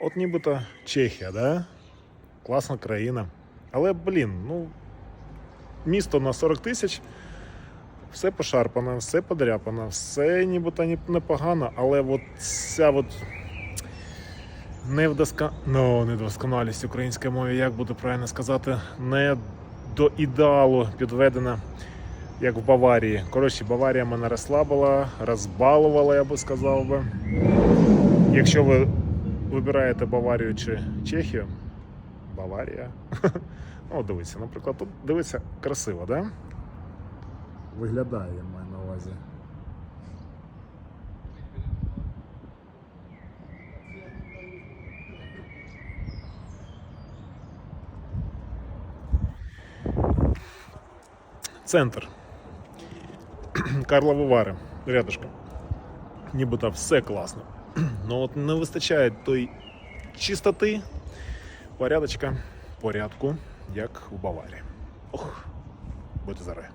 от нібито Чехія, да? Класна країна. Але, блін, ну, місто на 40 тисяч, все пошарпано, все подряпано, все нібито непогано, але от ця от невдоска... ну, недосконалість української мови, як буде правильно сказати, не до ідеалу підведена, як в Баварії. Коротше, Баварія мене розслабила, розбалувала, я би сказав би. Якщо ви вибираєте Баварію чи Чехію, Баварія. О, дивіться, наприклад, тут дивиться красиво, да? Виглядає, я маю на увазі. Центр. Карлові Вари, рядышком. Нібито все класно. Ну от не вистачає той чистоти, порядочка, порядку, як у Баварії. Ох, будьте здорові.